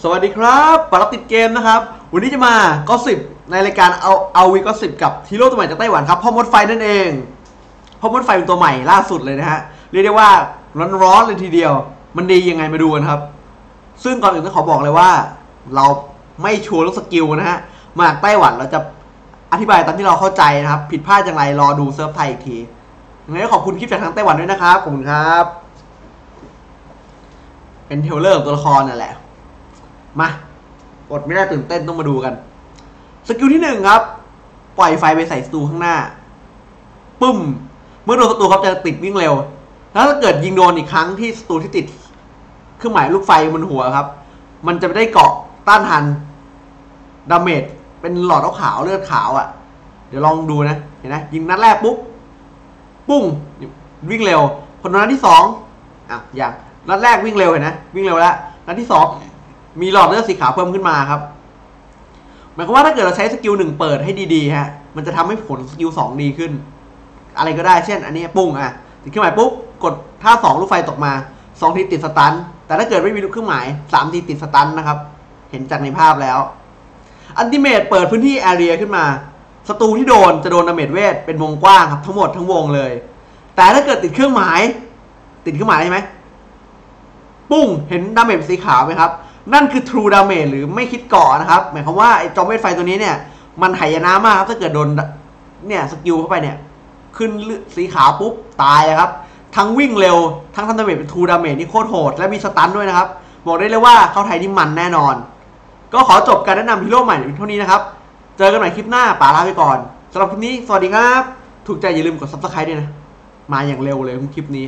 สวัสดีครับปรับติดเกมนะครับ วันนี้จะมาก็สิบในรายการเอาเอาวีก็สิบกับฮีโร่ตัวใหม่จากไต้หวันครับพ่อมดไฟนั่นเองพ่อมดไฟเป็นตัวใหม่ล่าสุดเลยนะฮะ เรียกได้ว่าร้อนๆเลยทีเดียว มันดียังไงมาดูกันครับ ซึ่งก่อนอื่นต้องขอบอกเลยว่า เราไม่ชัวร์เรื่องสกิลนะฮะ มาจากไต้หวันเราจะอธิบายตามที่เราเข้าใจนะครับ ผิดพลาดอย่างไรรอดูเซิร์ฟไทยอีกทียังไงก็ขอบคุณคลิปจากทางไต้หวันด้วยนะครับขอบคุณครับ เป็นเทเลอร์ของตัวละครนั่นแหละ มาอดไม่ได้ตื่นเต้นต้องมาดูกัน สกิลที่หนึ่งครับ ปล่อยไฟไปใส่ศัตรูข้างหน้า ปึ้ม เมื่อโดนศัตรูครับจะติดวิ่งเร็ว แล้วถ้าเกิดยิงโดนอีกครั้งที่ศัตรูที่ติดเครื่องหมายลูกไฟบนหัวครับ มันจะไม่ได้เกาะต้านทานดาเมจเป็นหลอดขาวเลือดขาวอะ่ะ เดี๋ยวลองดูนะ เห็นไหมยิงนัดแรกปุ๊บ ปุ้ง วิ่งเร็วพอนัดที่สองอะอย่างนัดแรกวิ่งเร็วเห็นนะวิ่งเร็วแล้วนัดที่สอง มีหลอดเลือดสีขาวเพิ่มขึ้นมาครับหมายความว่าถ้าเกิดเราใช้สกิลหนึ่งเปิดให้ดีๆฮะมันจะทำให้ผลสกิลสองดีขึ้น อะไรก็ได้เช่น อันนี้ปุ้งอะติดเครื่องหมายปุ๊บกดท่าสองลูกไฟตกมาสองทีติดสตันแต่ถ้าเกิดไม่มีลูกเครื่องหมายสามทีติดสตันนะครับ เห็นจากในภาพแล้วอันติเมตเปิดพื้นที่แอเรียขึ้นมาศัตรูที่โดนจะโดนดาเมจเวทเป็นวงกว้างครับ ทั้งหมดทั้งวงเลย แต่ถ้าเกิดติดเครื่องหมาย ติดเครื่องหมายใช่ไหมปุ้งเห็นดาเมจสีขาวไหมครับ นั่นคือ true damage หรือไม่คิดก่อนะครับ หมายความว่าไอ้จอมเวทไฟตัวนี้เนี่ย มันหายนะมากครับ ถ้าเกิดโดนเนี่ยสกิลเข้าไปเนี่ย ขึ้นเลือดสีขาวปุ๊บ ตายครับ ทั้งวิ่งเร็ว ทั้งทำดาเมจเป็น true damage นี่โคตรโหด และมีสตันด้วยนะครับ บอกได้เลยว่าเข้าไทยนี่มันแน่นอน ก็ขอจบการแนะนำฮีโร่ใหม่เท่านี้นะครับ เจอกันใหม่คลิปหน้าป่าลาไปก่อนสำหรับคลิปนี้สวัสดีครับ ถูกใจอย่าลืมกด subscribe ด้วยนะ มาอย่างเร็วเลยคลิปนี้